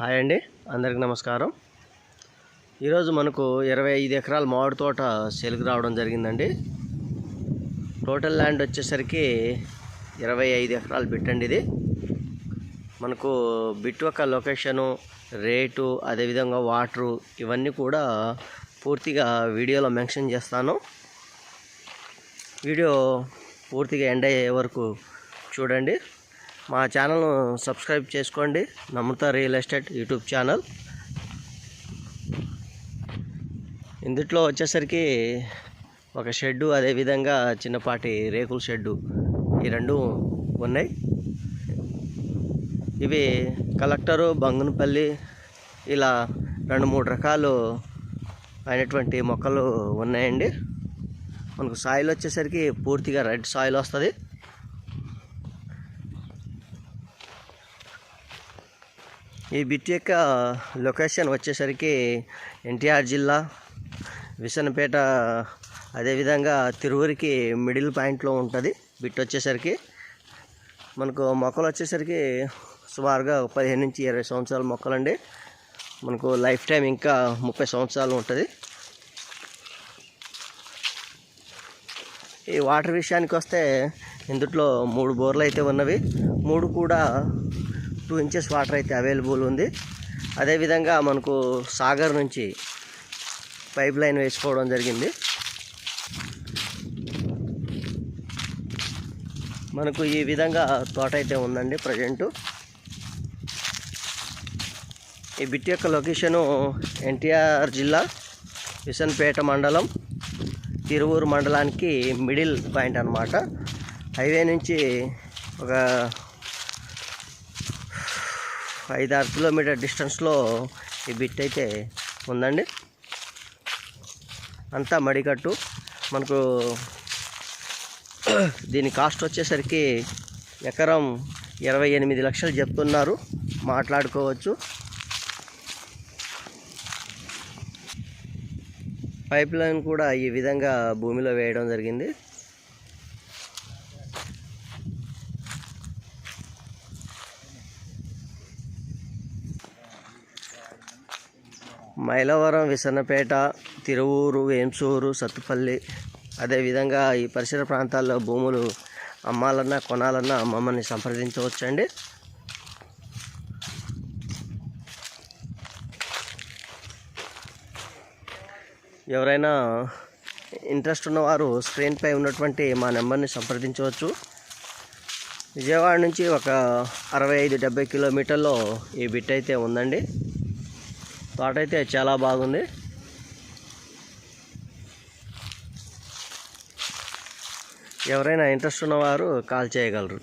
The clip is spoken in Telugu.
హాయ్ అండి అందరికి నమస్కారం. ఈరోజు మనకు ఇరవై ఐదు ఎకరాల మామిడి తోట సేల్కి రావడం జరిగిందండి. టోటల్ ల్యాండ్ వచ్చేసరికి ఇరవై ఐదు ఎకరాలు బిట్టండి ఇది. మనకు బిట్ యొక్క లొకేషను రేటు అదేవిధంగా వాటరు ఇవన్నీ కూడా పూర్తిగా వీడియోలో మెన్షన్ చేస్తాను. వీడియో పూర్తిగా ఎండ్ అయ్యే వరకు చూడండి. మా ఛానల్ను సబ్స్క్రైబ్ చేసుకోండి. నమ్ముతా రియల్ ఎస్టేట్ యూట్యూబ్ ఛానల్. ఇందుట్లో వచ్చేసరికి ఒక షెడ్డు అదేవిధంగా చిన్నపాటి రేకుల షెడ్డు ఈ రెండు ఉన్నాయి. ఇవి కలెక్టరు బంగునపల్లి ఇలా రెండు మూడు రకాలు అయినటువంటి మొక్కలు ఉన్నాయండి. మనకు సాయిల్ వచ్చేసరికి పూర్తిగా రెడ్ సాయిల్ వస్తుంది. ఈ బిట్ యొక్క లొకేషన్ వచ్చేసరికి ఎన్టీఆర్ జిల్లా విసనపేట అదేవిధంగా తిరువురికి మిడిల్ పాయింట్లో ఉంటుంది. బిట్ వచ్చేసరికి మనకు మొక్కలు వచ్చేసరికి సుమారుగా పదిహేను నుంచి ఇరవై సంవత్సరాల మొక్కలండి. మనకు లైఫ్ టైం ఇంకా ముప్పై సంవత్సరాలు ఉంటుంది. ఈ వాటర్ విషయానికి వస్తే ఇందుట్లో మూడు బోర్లు అయితే ఉన్నవి. మూడు కూడా టూ ఇంచెస్ వాటర్ అయితే అవైలబుల్ ఉంది. అదేవిధంగా మనకు సాగర్ నుంచి పైప్ లైన్ వేసుకోవడం జరిగింది. మనకు ఈ విధంగా తోట అయితే ఉందండి ప్రజెంటు. ఈ బిట్ యొక్క లొకేషను ఎన్టీఆర్ జిల్లా విసన్పేట మండలం తిరువూరు మండలానికి మిడిల్ పాయింట్ అనమాట హైవే నుంచి ఒక ఐదు ఆరు కిలోమీటర్ డిస్టెన్స్లో ఈ బిట్ అయితే ఉందండి. అంతా మడికట్టు. మనకు దీని కాస్ట్ వచ్చేసరికి ఎకరం ఇరవై ఎనిమిది లక్షలు చెప్తున్నారు. మాట్లాడుకోవచ్చు. పైప్ లైన్ కూడా ఈ విధంగా భూమిలో వేయడం జరిగింది. మైలవరం విసన్నపేట తిరువూరు వేంసూరు సత్తుపల్లి. అదేవిధంగా ఈ పరిసర ప్రాంతాల్లో భూములు అమ్మాలన్నా కొనాలన్నా మమ్మల్ని సంప్రదించవచ్చండి. ఎవరైనా ఇంట్రెస్ట్ ఉన్నవారు స్క్రీన్పై ఉన్నటువంటి మా నెంబర్ని సంప్రదించవచ్చు. విజయవాడ నుంచి ఒక అరవై ఐదు డెబ్బై కిలోమీటర్లో ఈ బిట్ అయితే ఉందండి. తోట అయితే చాలా బాగుంది. ఎవరైనా ఇంట్రెస్ట్ ఉన్నవారు కాల్ చేయగలరు.